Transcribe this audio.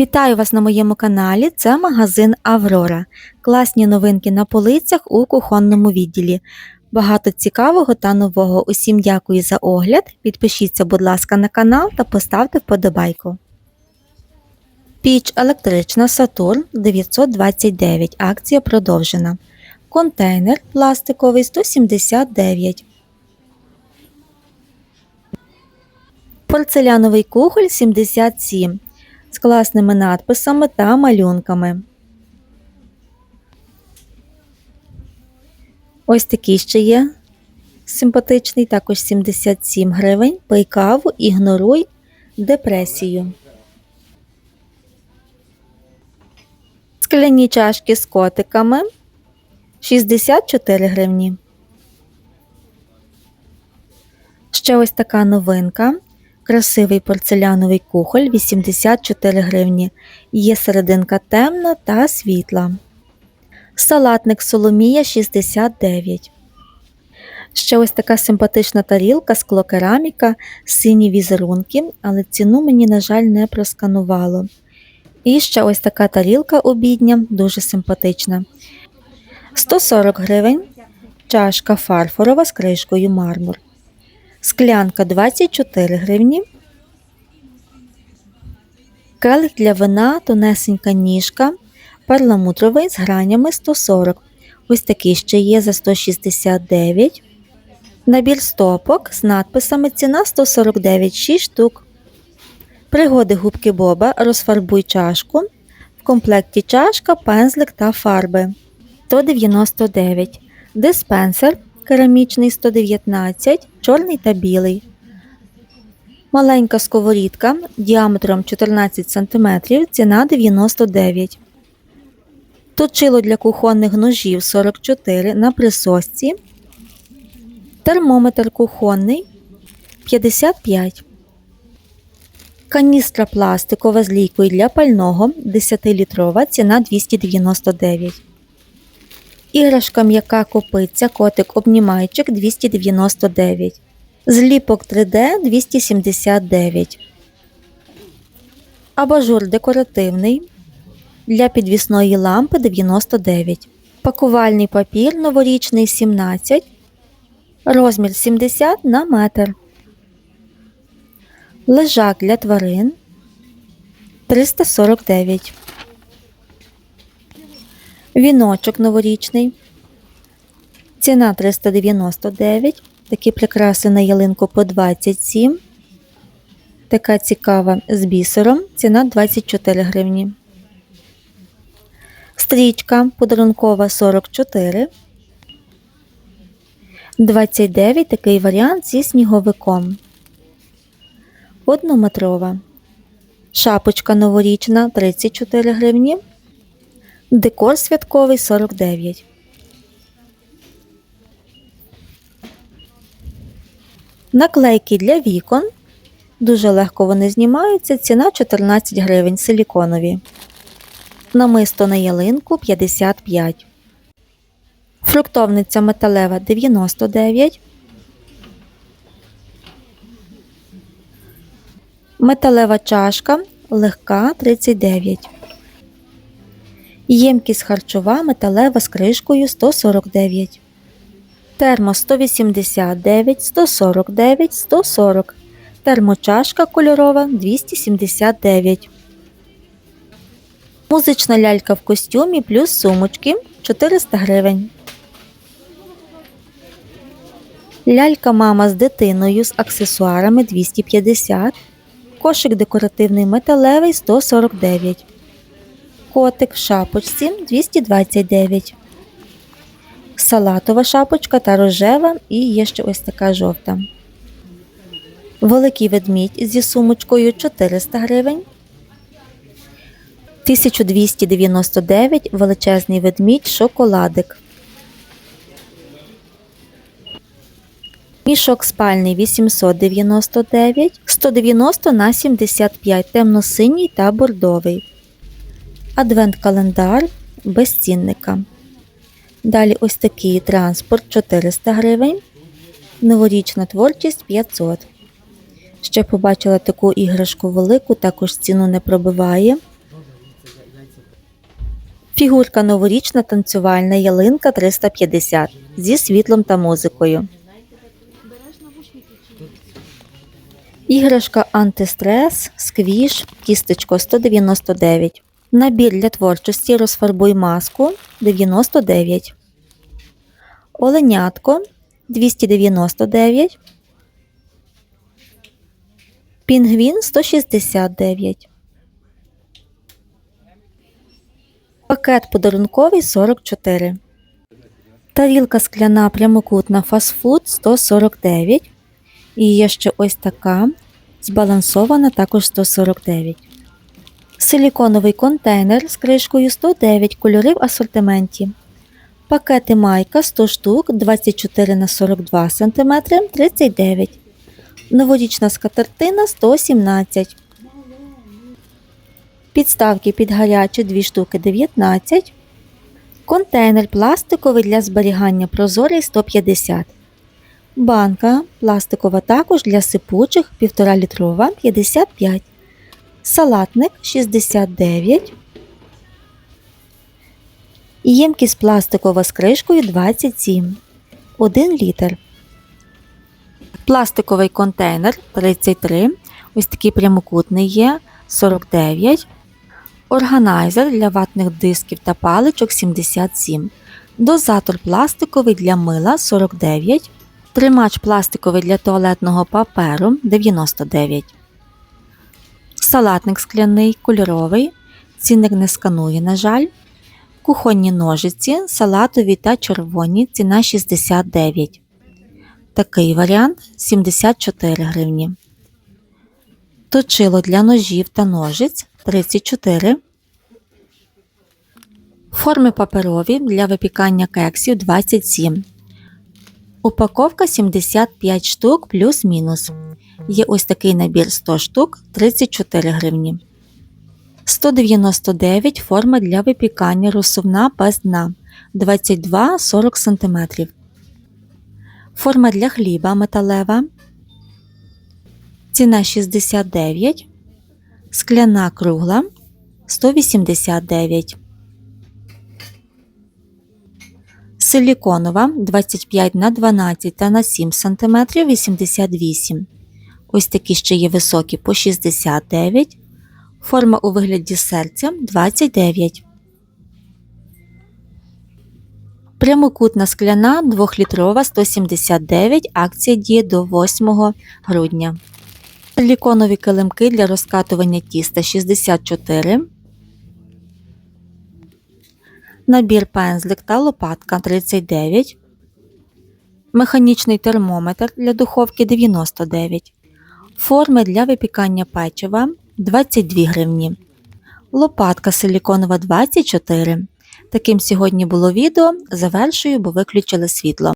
Вітаю вас на моєму каналі. Це магазин Аврора. Класні новинки на полицях у кухонному відділі. Багато цікавого та нового. Усім дякую за огляд. Підпишіться, будь ласка, на канал та поставте вподобайку. Піч електрична Сатурн 929. Акція продовжена. Контейнер пластиковий 179. Порцеляновий кухоль 77 з класними надписами та малюнками. Ось такий ще є симпатичний, також 77 гривень. Пий каву, ігноруй депресію. Скляні чашки з котиками 64 гривні. Ще ось така новинка. Красивий порцеляновий кухоль 84 гривні. Є серединка темна та світла. Салатник Соломія 69. Ще ось така симпатична тарілка склокераміка, сині візерунки, але ціну мені, на жаль, не просканувало. І ще ось така тарілка обідня, дуже симпатична. 140 гривень. Чашка фарфорова з кришкою мармур. Склянка 24 гривні. Келих для вина, тонесенька ніжка, перламутровий з гранями 140. Ось такий ще є за 169. Набір стопок з надписами ціна 149 6 штук. Пригоди губки Боба розфарбуй чашку. В комплекті чашка, пензлик та фарби 199. Диспенсер керамічний 119, чорний та білий. Маленька сковорідка діаметром 14 см, ціна 99. Точило для кухонних ножів 44 на присосці. Термометр кухонний 55. Каністра пластикова з лійкою для пального 10-літрова ціна 299. Іграшка м'яка копиця, котик обнімайчик 299. Зліпок 3D 279. Абажур декоративний. Для підвісної лампи 99. Пакувальний папір новорічний 17. Розмір 70 на метр. Лежак для тварин 349. Віночок новорічний. Ціна 399. Такі прикраси на ялинку по 27. Така цікава з бісером. Ціна 24 гривні. Стрічка подарункова 44. 29 такий варіант зі сніговиком. Однометрова. Шапочка новорічна 34 гривні. Декор святковий 49. Наклейки для вікон. Дуже легко вони знімаються. Ціна 14 гривень силіконові. Намисто на ялинку 55. Фруктовниця металева 99. Металева чашка легка 39. Ємкість харчова металева з кришкою 149. Термо 189, 149, 140. Термочашка кольорова 279. Музична лялька в костюмі плюс сумочки 400 гривень. Лялька мама з дитиною з аксесуарами 250. Кошик декоративний металевий 149. Котик в шапочці 229. Салатова шапочка та рожева і є ще ось така жовта. Великий ведмідь зі сумочкою 400 гривень. 1299 величезний ведмідь шоколадик. Мішок спальний 899, 190 на 75 темно-синій та бордовий. Адвент-календар без цінника. Далі ось такий транспорт 400 гривень. Новорічна творчість 500. Ще побачила таку іграшку велику, також ціну не пробиває. Фігурка новорічна танцювальна ялинка 350 зі світлом та музикою. Іграшка антистрес, сквіш, кістечко 199. Набір для творчості розфарбуй маску 99. Оленятко 299. Пінгвін 169. Пакет подарунковий 44. Тарілка скляна прямокутна фастфуд 149. І є ще ось така збалансована також 149. Силіконовий контейнер з кришкою 109 кольори в асортименті. Пакети майка 100 штук 24 на 42 см 39. Новорічна скатертина 117. Підставки під гарячі 2 штуки 19. Контейнер пластиковий для зберігання прозорий 150. Банка пластикова також для сипучих 1,5 літрова 55. Салатник 69. Ємкість пластикова з кришкою 27. 1 літр. Пластиковий контейнер 33. Ось такий прямокутний є 49. Органайзер для ватних дисків та паличок 77. Дозатор пластиковий для мила 49. Тримач пластиковий для туалетного паперу 99. Салатник скляний кольоровий. Цінник не сканує, на жаль. Кухонні ножиці, салатові та червоні, ціна 69. Такий варіант 74 гривні. Точило для ножів та ножиць 34. Форми паперові для випікання кексів 27. Упаковка 75 штук плюс-мінус. Є ось такий набір 100 штук 34 гривні. 199 форма для випікання розсувна без дна 22-40 см. Форма для хліба металева. Ціна 69. Скляна кругла 189. Силіконова 25 на 12 та на 7 см 88. Ось такі ще є високі по 69. Форма у вигляді серця 29. Прямокутна скляна 2-літрова 179. Акція діє до 8 грудня. Силіконові килимки для розкатування тіста 64. Набір пензлик та лопатка 39. Механічний термометр для духовки 99. Форми для випікання печива 22 гривні. Лопатка силіконова 24. Таким сьогодні було відео. Завершую, бо виключили світло.